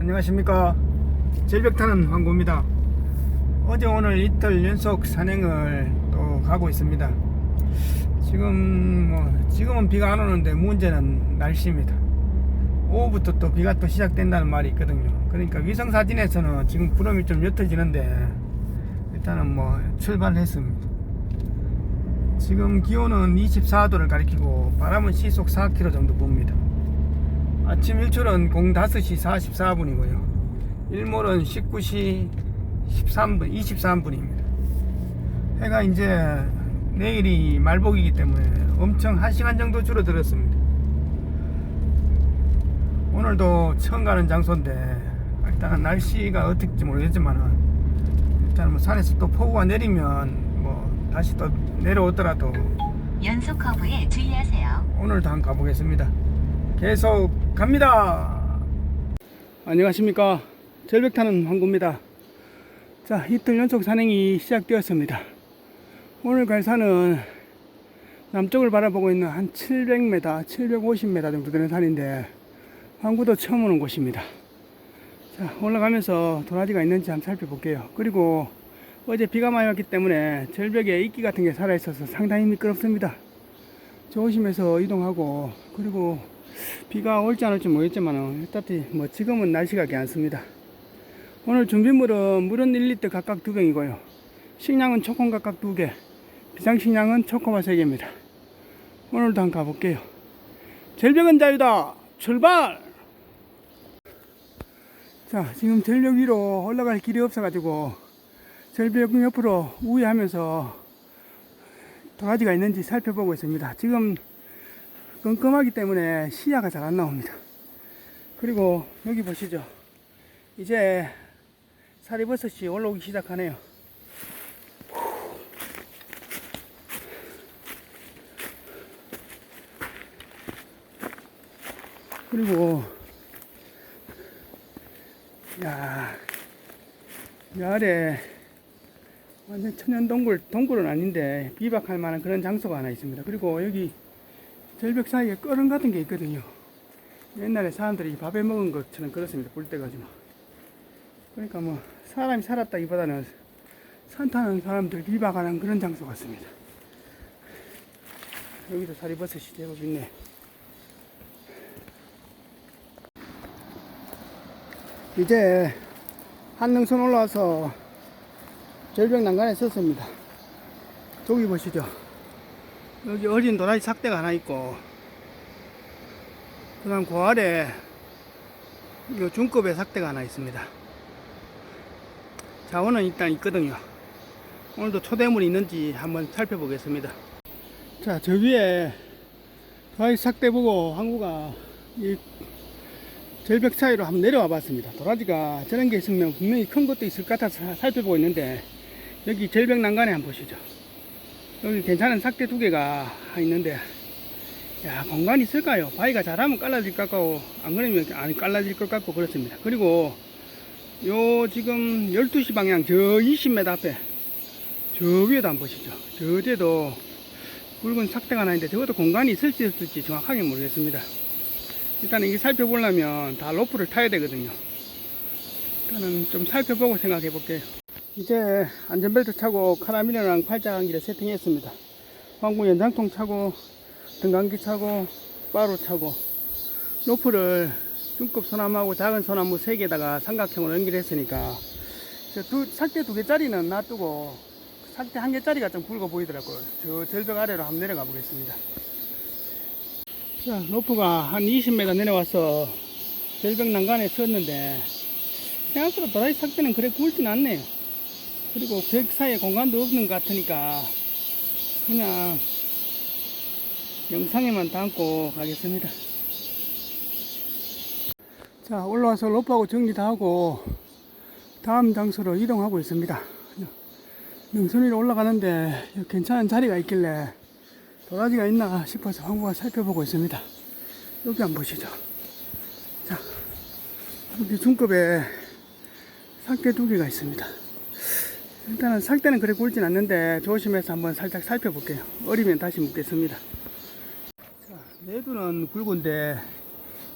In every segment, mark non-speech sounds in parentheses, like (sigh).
안녕하십니까. 절벽 타는 황구입니다. 어제 오늘 이틀 연속 산행을 또 가고 있습니다. 지금 뭐 지금은 비가 안 오는데 문제는 날씨입니다. 오후부터 또 비가 또 시작된다는 말이 있거든요. 그러니까 위성 사진에서는 지금 구름이 좀 옅어지는데 일단은 뭐 출발했습니다. 지금 기온은 24도를 가리키고 바람은 시속 4km 정도 붑니다 아침 일출은 05시 44분이고요. 일몰은 19시 13분, 23분입니다. 해가 이제 내일이 말복이기 때문에 엄청 1시간 정도 줄어들었습니다. 오늘도 처음 가는 장소인데 일단은 날씨가 어떨지 모르겠지만 일단 뭐 산에서 또 폭우가 내리면 뭐 다시 또 내려오더라도 연속 커브에 주의하세요. 오늘도 한번 가보겠습니다. 계속 갑니다. 안녕하십니까. 절벽 타는 황구입니다. 자, 이틀 연속 산행이 시작되었습니다. 오늘 갈 산은 남쪽을 바라보고 있는 한 700m, 750m 정도 되는 산인데, 황구도 처음 오는 곳입니다. 자, 올라가면서 도라지가 있는지 한번 살펴볼게요. 그리고 어제 비가 많이 왔기 때문에 절벽에 이끼 같은 게 살아있어서 상당히 미끄럽습니다. 조심해서 이동하고 그리고 비가 올지 안 올지 모르겠지만 일단 뭐 지금은 날씨가 괜찮습니다. 오늘 준비물은 물은 1리터 각각 두 병이고요. 식량은 초콘 각각 두 개, 비상식량은 초코바 세 개입니다. 오늘도 한번 가볼게요. 절벽은 자유다. 출발! 자, 지금 절벽 위로 올라갈 길이 없어가지고 절벽 옆으로 우회하면서 도라지가 있는지 살펴보고 있습니다. 지금 끔끔하기 때문에 시야가 잘 안 나옵니다. 그리고 여기 보시죠. 이제 사리버섯이 올라오기 시작하네요. 그리고 야, 이 아래 완전 천연 동굴, 동굴은 아닌데 비박할 만한 그런 장소가 하나 있습니다. 그리고 여기 절벽 사이에 꺼름 같은 게 있거든요. 옛날에 사람들이 밥에 먹은 것처럼 그렇습니다. 볼 때가 좀. 그러니까 뭐 사람이 살았다기보다는 산 타는 사람들 비박하는 그런 장소 같습니다. 여기도 사리버섯이 제법 있네. 이제 한능선 올라와서 절벽 난간에 섰습니다. 저기 보시죠. 여기 어린 도라지 삭대가 하나 있고, 그 다음 그 아래, 이 중급의 삭대가 하나 있습니다. 자원은 일단 있거든요. 오늘도 초대물이 있는지 한번 살펴보겠습니다. 자, 저 위에 도라지 삭대 보고 항구가 이 절벽 사이로 한번 내려와 봤습니다. 도라지가 저런 게 있으면 분명히 큰 것도 있을 것 같아서 살펴보고 있는데, 여기 절벽 난간에 한번 보시죠. 여기 괜찮은 삭대 두 개가 있는데, 야, 공간이 있을까요? 바위가 잘하면 깔라질 것 같고, 안 그러면 안 깔라질 것 같고, 그렇습니다. 그리고, 요, 지금 12시 방향, 저 20m 앞에, 저 위에도 한번 보시죠. 저 뒤에도 굵은 삭대가 하나 있는데, 저것도 공간이 있을지 없을지 정확하게 모르겠습니다. 일단 이게 살펴보려면 다 로프를 타야 되거든요. 일단은 좀 살펴보고 생각해 볼게요. 이제 안전벨트 차고 카라미너랑 팔자간기를 세팅했습니다. 황구 연장통 차고 등간기 차고 바로 차고 로프를 중급 소나무하고 작은 소나무 3개에다가 삼각형으로 연결했으니까 저 두, 삭대 두 개짜리는 놔두고 삭대 한 개짜리가 좀 굵어 보이더라고요. 저 절벽 아래로 한번 내려가 보겠습니다. 자, 로프가 한 20m 내려와서 절벽 난간에 섰는데 생각보다 도라지 삭대는 그래 굵진 않네요. 그리고 벽 사이에 공간도 없는 것 같으니까 그냥 영상에만 담고 가겠습니다. 자, 올라와서 로프하고 정리 다 하고 다음 장소로 이동하고 있습니다. 능선 위로 올라가는데 괜찮은 자리가 있길래 도라지가 있나 싶어서 항구가 살펴보고 있습니다. 여기 한번 보시죠. 자, 여기 중급에 삭대 두 개가 있습니다. 일단은 삭대는 그래 굵진 않는데 조심해서 한번 살짝 살펴볼게요. 어리면 다시 묶겠습니다. 자, 내두는 굵은데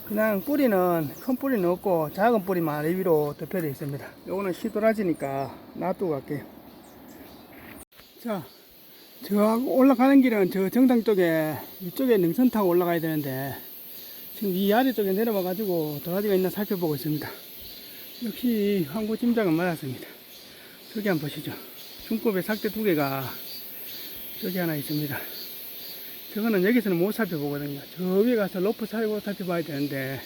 그냥 뿌리는 큰 뿌리는 없고 작은 뿌리만 아래 위로 덮여져 있습니다. 요거는 시도라지니까 놔두고 갈게요. 자, 저 올라가는 길은 저 정상 쪽에 이쪽에 능선 타고 올라가야 되는데 지금 이 아래쪽에 내려와 가지고 도라지가 있나 살펴보고 있습니다. 역시 항구 짐작은 맞았습니다. 저기 한번 보시죠. 중급의 삭대 두 개가 저기 하나 있습니다. 저거는 여기서는 못 살펴보거든요. 저 위에 가서 로프 살고 살펴봐야 되는데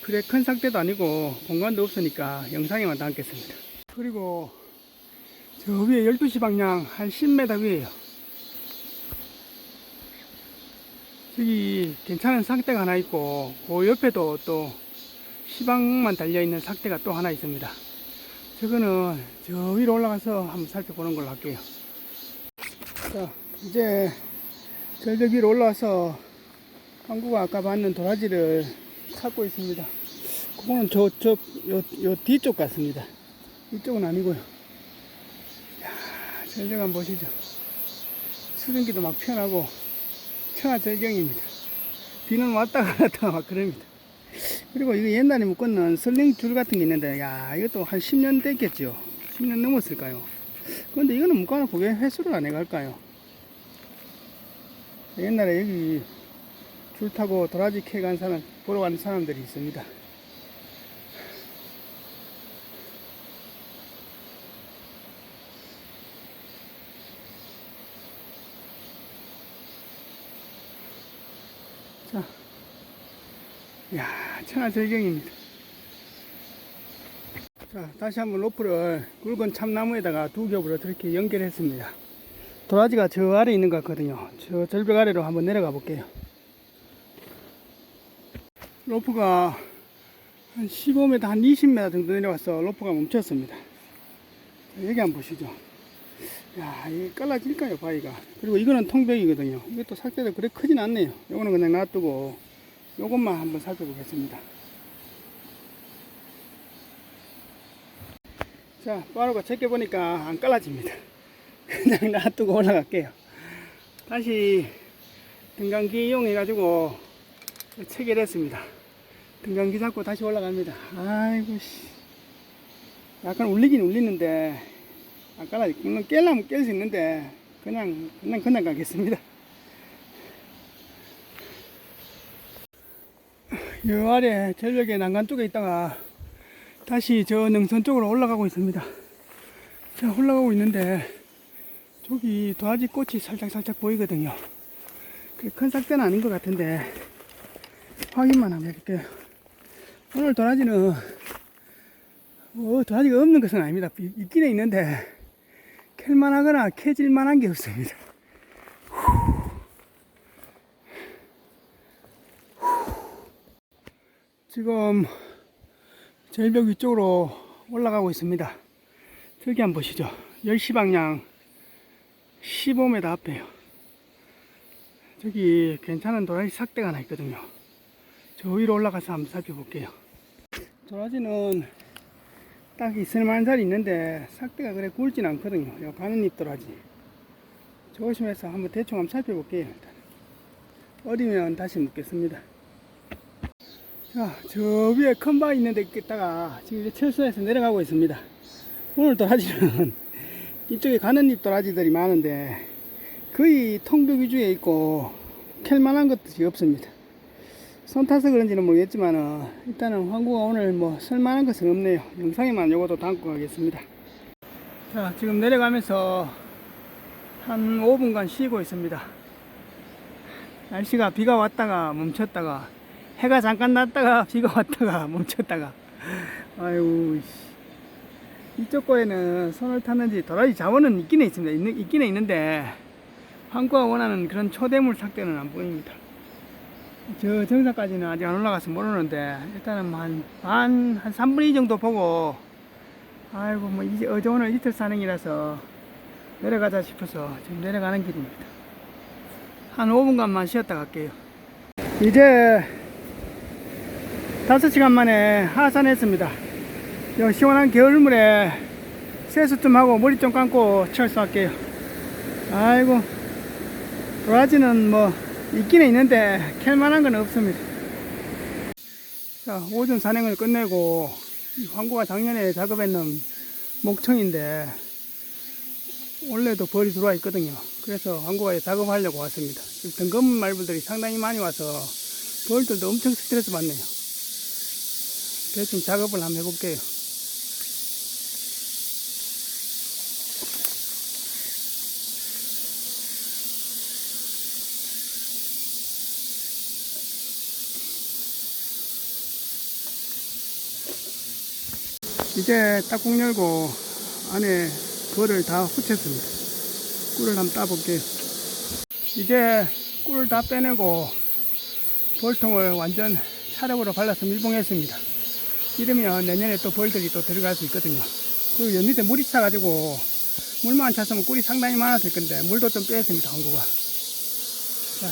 그래 큰 삭대도 아니고 공간도 없으니까 영상에만 담겠습니다. 그리고 저 위에 12시 방향 한 10m 위에요. 저기 괜찮은 삭대가 하나 있고 그 옆에도 또 시방만 달려있는 삭대가 또 하나 있습니다. 저거는 저 위로 올라가서 한번 살펴보는 걸로 할게요. 자, 이제 절벽 위로 올라와서 한국가 아까 봤는 도라지를 찾고 있습니다. 그거는 저, 저, 요, 요 뒤쪽 같습니다. 이쪽은 아니고요. 야, 절벽 한번 보시죠. 수증기도 막 피어나고 천하 절경입니다. 비는 왔다 갔다 막 그럽니다. 그리고 이거 옛날에 묶었는 설령 줄 같은 게 있는데, 야, 이것도 한 10년 됐겠죠. 10년 넘었을까요? 근데 이거는 묶어놓고 왜 회수를 안 해갈까요? 옛날에 여기 줄 타고 도라지 캐간 사람, 보러 가는 사람들이 있습니다. 자, 야 천하절경입니다. 자, 다시 한번 로프를 굵은 참나무에다가 두 겹으로 이렇게 연결했습니다. 도라지가 저 아래 있는 것 같거든요. 저 절벽 아래로 한번 내려가 볼게요. 로프가 한 15m, 한 20m 정도 내려와서 로프가 멈췄습니다. 자, 여기 한번 보시죠. 야, 이게 깔라질까요, 바위가? 그리고 이거는 통백이거든요. 이것도 삭제도 그래 크진 않네요. 요거는 그냥 놔두고 요것만 한번 살펴보겠습니다. 자, 빠르고 제껴보니까 안 깔라집니다. (laughs) 그냥 놔두고 올라갈게요. 다시 등강기 이용해가지고 체결했습니다. 등강기 잡고 다시 올라갑니다. 아이고, 씨. 약간 울리긴 울리는데, 안 깔아지. 물론 깰라면 깰 수 있는데, 그냥, 그냥, 그냥 가겠습니다. 요 아래 절벽의 난간 쪽에 있다가 다시 저 능선 쪽으로 올라가고 있습니다. 자, 올라가고 있는데, 저기 도화지 꽃이 살짝살짝 보이거든요. 그큰 삭대는 아닌 것 같은데, 확인만 한번 해볼게요. 오늘 도라지는, 뭐, 도라지가 없는 것은 아닙니다. 있- 있기는 있는데, 캘만 하거나 캐질만 한 게 없습니다. 지금 절벽 위쪽으로 올라가고 있습니다. 저기 한번 보시죠. 10시 방향 15m 앞에요. 저기 괜찮은 도라지 삭대가 하나 있거든요. 저 위로 올라가서 한번 살펴볼게요. 도라지는 딱 있을 만한 자리 있는데 삭대가 그래 굵진 않거든요. 요 가는 잎 도라지. 조심해서 한번 대충 한번 살펴볼게요. 일단. 어리면 다시 묻겠습니다. 자, 저 위에 큰 바위 있는데 있다가 지금 이제 철수해서 내려가고 있습니다. 오늘 도라지는 (laughs) 이쪽에 가는 잎 도라지들이 많은데 거의 통벽 위주에 있고 캘만한 것들이 없습니다. 손 타서 그런지는 모르겠지만 일단은 황구가 오늘 뭐 쓸만한 것은 없네요. 영상에만 요것도 담고 가겠습니다. 자, 지금 내려가면서 한 5분간 쉬고 있습니다. 날씨가 비가 왔다가 멈췄다가 해가 잠깐 났다가 (laughs) 비가 왔다가 멈췄다가. 아이고 씨. 이쪽 거에는 손을 탔는지 도라지 자원은 있기는 있습니다. 있는, 있기는 있는데 황구가 원하는 그런 초대물 삭대는 안 보입니다. 저 정상까지는 아직 안 올라가서 모르는데 일단은 뭐한 반, 한 3분의 2 정도 보고 아이고 뭐 이제 어제 오늘 이틀 산행이라서 내려가자 싶어서 지금 내려가는 길입니다. 한 5분간만 쉬었다 갈게요. 이제 5시간 만에 하산했습니다. 요 시원한 겨울물에 세수 좀 하고 머리 좀 감고 철수할게요. 아이고, 도라지는 뭐 있기는 있는데 캘만한 건 없습니다. 자, 오전 산행을 끝내고 이 황구가 작년에 작업했는 목청인데 원래도 벌이 들어와 있거든요. 그래서 황구가 작업하려고 왔습니다. 등검 말벌들이 상당히 많이 와서 벌들도 엄청 스트레스 받네요. 대충 작업을 한번 해볼게요. 이제 딱국 열고 안에 벌을 다 붙였습니다. 꿀을 한번 따볼게요. 이제 꿀을 다 빼내고 벌통을 완전 차력으로 발라서 밀봉했습니다. 이러면 내년에 또 벌들이 또 들어갈 수 있거든요. 그리고 여 밑에 물이 차가지고 물만 찼으면 꿀이 상당히 많았을 건데 물도 좀 뺐습니다. 항구가. 자,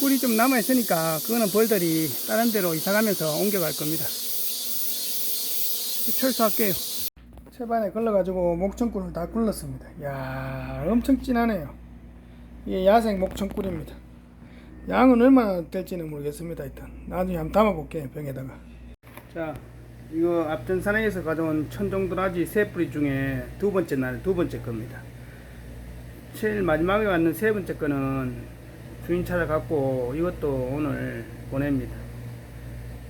꿀이 좀 남아 있으니까 그거는 벌들이 다른 데로 이사가면서 옮겨갈 겁니다. 철수할게요. 채반에 걸러가지고 목청꿀을 다 굴렀습니다. 야 엄청 진하네요. 이게 야생 목청꿀입니다. 양은 얼마나 될지는 모르겠습니다. 일단 나중에 한번 담아볼게요. 병에다가. 자, 이거 앞전 산행에서 가져온 천정도라지 세 뿌리 중에 두 번째 날 두 번째 겁니다. 제일 마지막에 왔는 세 번째 거는 주인 찾아갖고 이것도 오늘 보냅니다.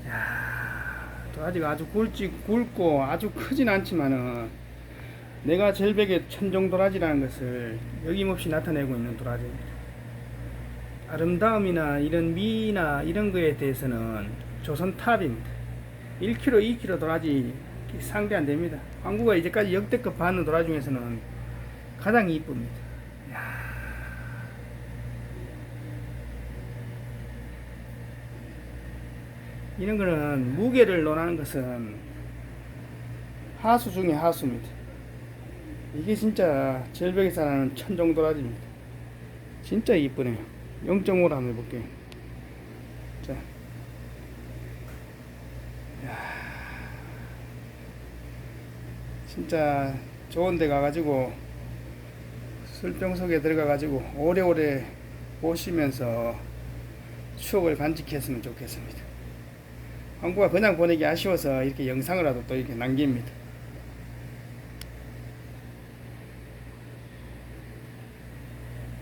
야, 또 아직 아주 굵지 굵고 아주 크진 않지만은 내가 절벽의 천정도라지라는 것을 여김없이 나타내고 있는 도라지입니다. 아름다움이나 이런 미나 이런 거에 대해서는 조선 탑입니다. 1kg, 2kg 도라지 상대 안 됩니다. 한국가 이제까지 역대급 받는 도라지 중에서는 가장 이쁩니다. 이런 거는 무게를 논하는 것은 하수 중에 하수입니다. 이게 진짜 절벽에 사는 천정도라지입니다. 진짜 이쁘네요. 0.5로 한번 해볼게요. 자. 야. 진짜 좋은 데 가가지고 술병 속에 들어가가지고 오래오래 보시면서 추억을 간직했으면 좋겠습니다. 한국가 그냥 보내기 아쉬워서 이렇게 영상을라도 또 이렇게 남깁니다.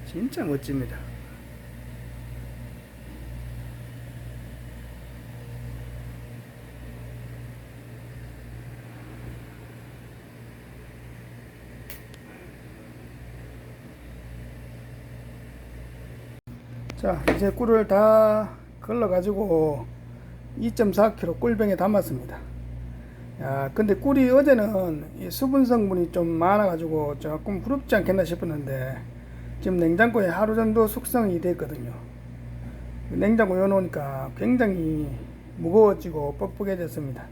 진짜 멋집니다. 자, 이제 꿀을 다 걸러 가지고 2.4kg 꿀병에 담았습니다. 야, 근데 꿀이 어제는 이 수분 성분이 좀 많아 가지고 조금 부럽지 않겠나 싶었는데 지금 냉장고에 하루 정도 숙성이 됐거든요. 냉장고 열어놓으니까 굉장히 무거워지고 뻑뻑해졌습니다.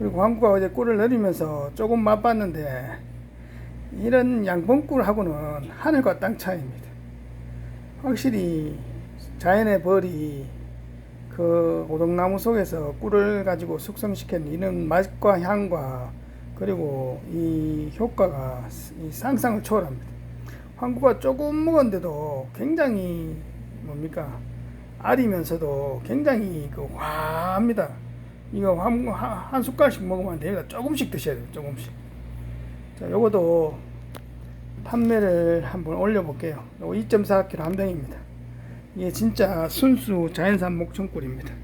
그리고 황구가 어제 꿀을 내리면서 조금 맛봤는데 이런 양봉꿀하고는 하늘과 땅 차이입니다. 확실히 자연의 벌이 그 오동나무 속에서 꿀을 가지고 숙성시킨 이런 맛과 향과 그리고 이 효과가 이 상상을 초월합니다. 황구가 조금 먹었는데도 굉장히 뭡니까 알이면서도 굉장히 그 화합니다. 이거 한, 한 숟갈씩 먹으면 안 됩니다. 조금씩 드셔야 돼요. 조금씩. 자, 요것도 판매를 한번 올려볼게요. 요거 2.4kg 한 병입니다. 이게 진짜 순수 자연산 목청 꿀입니다.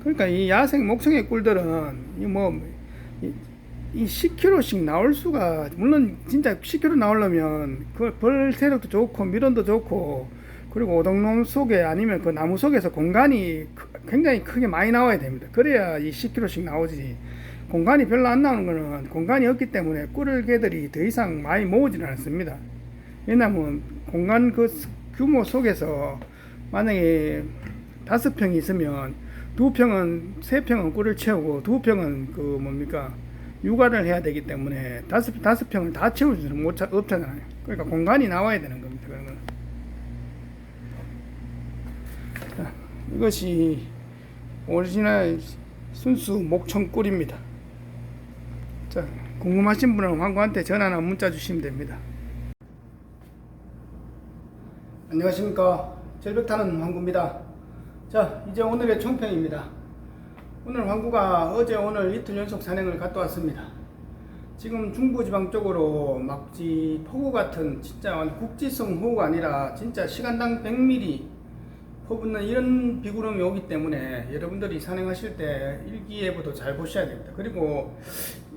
그러니까 이 야생 목청의 꿀들은 이뭐 이 10kg씩 나올 수가 물론 진짜 10kg 나오려면 그벌 세력도 좋고 밀원도 좋고 그리고 오동놈 속에 아니면 그 나무 속에서 공간이 크- 굉장히 크게 많이 나와야 됩니다. 그래야 이 10kg씩 나오지. 공간이 별로 안 나오는 거는 공간이 없기 때문에 꿀을 개들이 더 이상 많이 모으지는 않습니다. 왜냐면 공간 그 규모 속에서 만약에 다섯 평이 있으면 두 평은 세 평은 꿀을 채우고 두 평은 그 뭡니까 육아를 해야 되기 때문에 다섯 다섯 평을 다 채울 수는 못 차- 없잖아요. 그러니까 공간이 나와야 되는 겁니다. 그런 건. 자, 이것이 오리지널 순수 목청 꿀입니다. 자, 궁금하신 분은 황구한테 전화나 문자 주시면 됩니다. 안녕하십니까. 절벽 타는 황구입니다. 자, 이제 오늘의 총평입니다. 오늘 황구가 어제 오늘 이틀 연속 산행을 갔다 왔습니다. 지금 중부지방 쪽으로 막지 폭우 같은 진짜 국지성 호우가 아니라 진짜 시간당 100mm 퍼붓는 이런 비구름이 오기 때문에 여러분들이 산행하실 때 일기예보도 잘 보셔야 됩니다. 그리고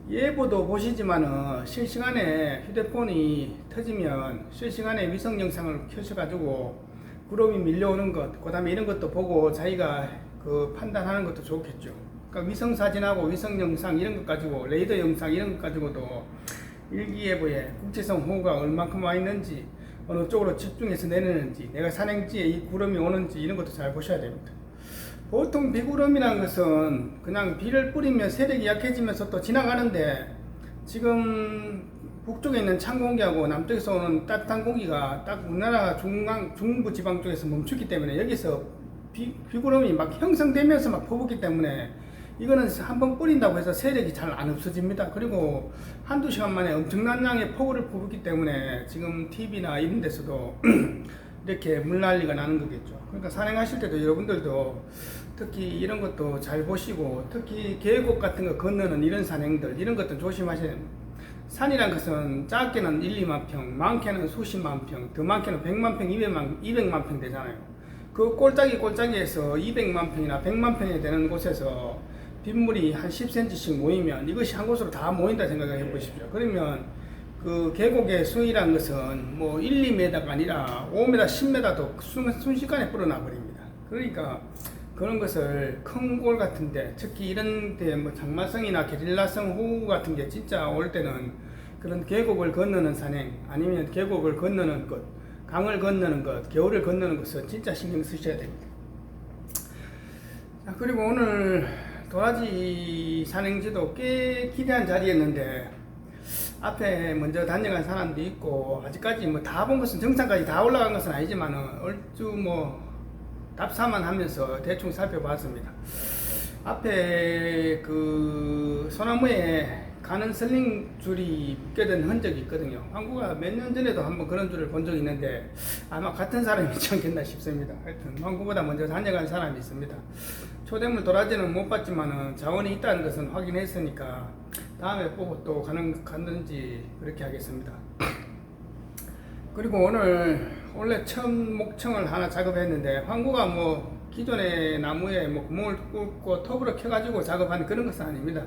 예보도 보시지만은 실시간에 휴대폰이 터지면 실시간에 위성 영상을 켜셔가지고 구름이 밀려오는 것, 그 다음에 이런 것도 보고 자기가 그 판단하는 것도 좋겠죠. 그러니까 위성 사진하고 위성 영상 이런 것 가지고 레이더 영상 이런 것 가지고도 일기예보에 국지성 호우가 얼마큼 와 있는지 어느 쪽으로 집중해서 내리는지 내가 산행지에 이 구름이 오는지 이런 것도 잘 보셔야 됩니다. 보통 비구름이라는 것은 그냥 비를 뿌리면 세력이 약해지면서 또 지나가는데 지금 북쪽에 있는 찬 공기하고 남쪽에서 오는 따뜻한 공기가 딱 우리나라 중앙 중부 지방 쪽에서 멈추기 때문에 여기서 비, 비구름이 막 형성되면서 막 퍼붓기 때문에 이거는 한 번 뿌린다고 해서 세력이 잘 안 없어집니다. 그리고 한두 시간 만에 엄청난 양의 폭우를 퍼붓기 때문에 지금 TV나 이런 데서도 (clears throat) 이렇게 물난리가 나는 거겠죠. 그러니까 산행하실 때도 여러분들도 특히 이런 것도 잘 보시고 특히 계곡 같은 거 건너는 이런 산행들 이런 것도 조심하셔야 됩니다. 산이란 것은 작게는 1, 2만 평, 많게는 수십만 평, 더 많게는 100만 평, 200만, 200만 평 되잖아요. 그 꼴짜기 꼴짜기에서 200만 평이나 100만 평이 되는 곳에서 빗물이 한 10cm씩 모이면 이것이 한 곳으로 다 모인다 생각해 보십시오. 그러면 그 계곡의 수위란 것은 뭐 1, 2m가 아니라 5m, 10m도 순, 순식간에 불어나 버립니다. 그러니까 그런 것을 큰 골 같은데 특히 이런 데 뭐 장마성이나 게릴라성 호우 같은 게 진짜 올 때는 그런 계곡을 건너는 산행 아니면 계곡을 건너는 것 강을 건너는 것 겨울을 건너는 것을 진짜 신경 쓰셔야 됩니다. 자, 그리고 오늘 도라지 산행지도 꽤 기대한 자리였는데 앞에 먼저 다녀간 사람도 있고 아직까지 뭐 다 본 것은 정상까지 다 올라간 것은 아니지만 얼추 뭐 답사만 하면서 대충 살펴봤습니다. 앞에 그 소나무에 가는 슬링 줄이 묶여든 흔적이 있거든요. 한국가 몇 년 전에도 한번 그런 줄을 본 적이 있는데 아마 같은 사람이지 않겠나 싶습니다. 하여튼 한국보다 먼저 다녀간 사람이 있습니다. 초대물 도라지는 못 봤지만은 자원이 있다는 것은 확인했으니까 다음에 보고 또 가는 갔는지 그렇게 하겠습니다. 그리고 오늘 원래 처음 목청을 하나 작업했는데 황구가 뭐 기존의 나무에 뭐 구멍을 뚫고 톱으로 켜가지고 작업하는 그런 것은 아닙니다.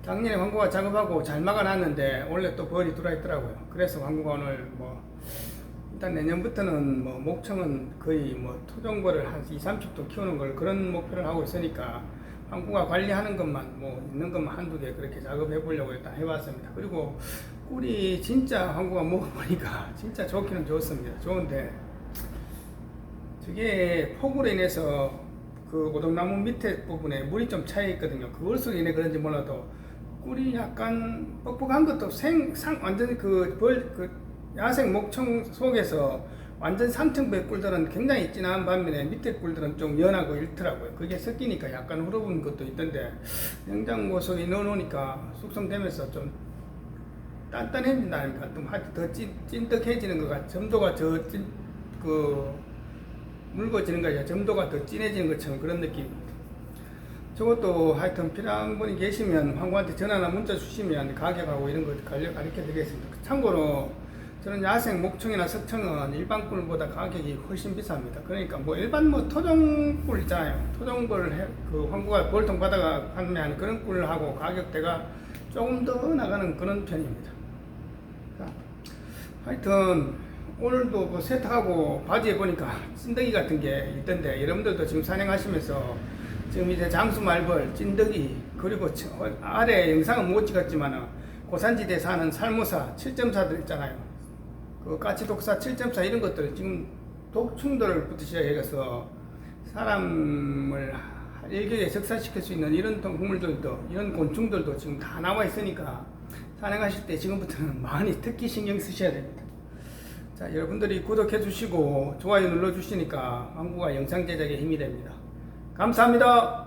작년에 황구가 작업하고 잘 막아놨는데 원래 또 벌이 들어와 있더라고요. 그래서 황구가 오늘 뭐 일단 내년부터는 뭐 목청은 거의 뭐 토종벌을 한 2, 30도 키우는 걸 그런 목표를 하고 있으니까 황구가 관리하는 것만 뭐 있는 것만 한두 개 그렇게 작업해 보려고 일단 해봤습니다. 그리고 꿀이 진짜 황구가 먹어보니까 진짜 좋기는 좋습니다. 좋은데 저게 폭우로 인해서 그 오동나무 밑에 부분에 물이 좀 차여 있거든요. 그걸로 인해 그런지 몰라도 꿀이 약간 뻑뻑한 것도 생, 상, 완전히 그 벌, 그 야생 목청 속에서 완전 상층배 꿀들은 굉장히 진한 반면에 밑에 꿀들은 좀 연하고 잃더라고요. 그게 섞이니까 약간 흐르는 것도 있던데 냉장고 속에 넣어놓으니까 숙성되면서 좀 단단해진다니까 좀 하여튼 더 찐, 찐득해지는 것 같아. 점도가 더 찐, 그, 묽어지는 거야. 점도가 더 진해지는 것처럼 그런 느낌입니다. 저것도 하여튼 필요한 분이 계시면 황구한테 전화나 문자 주시면 가격하고 이런 거 가르쳐 드리겠습니다. 참고로 저는 야생 목청이나 석청은 일반 꿀보다 가격이 훨씬 비쌉니다. 그러니까 뭐 일반 뭐 토종 꿀 있잖아요. 토종꿀 해- 그 황구가 볼통 받아가 판매하는 그런 꿀하고 가격대가 조금 더 나가는 그런 편입니다. 자, 하여튼 오늘도 그 세탁하고 바지에 보니까 찐득이 같은 게 있던데 여러분들도 지금 산행하시면서 지금 이제 장수 말벌, 찐득이 그리고 저- 어, 아래 영상은 못 찍었지만은 고산지대 사는 살모사 7.4들 있잖아요. 그 까치독사 7.4 이런 것들 지금 독충들부터 시작해서 사람을 일격에 적사시킬 수 있는 이런 동물들도 이런 곤충들도 지금 다 나와 있으니까 산행하실 때 지금부터는 (laughs) 많이 특히 신경 쓰셔야 됩니다. 자, 여러분들이 구독해 주시고 좋아요 눌러 주시니까 한국어 영상 제작에 힘이 됩니다. 감사합니다.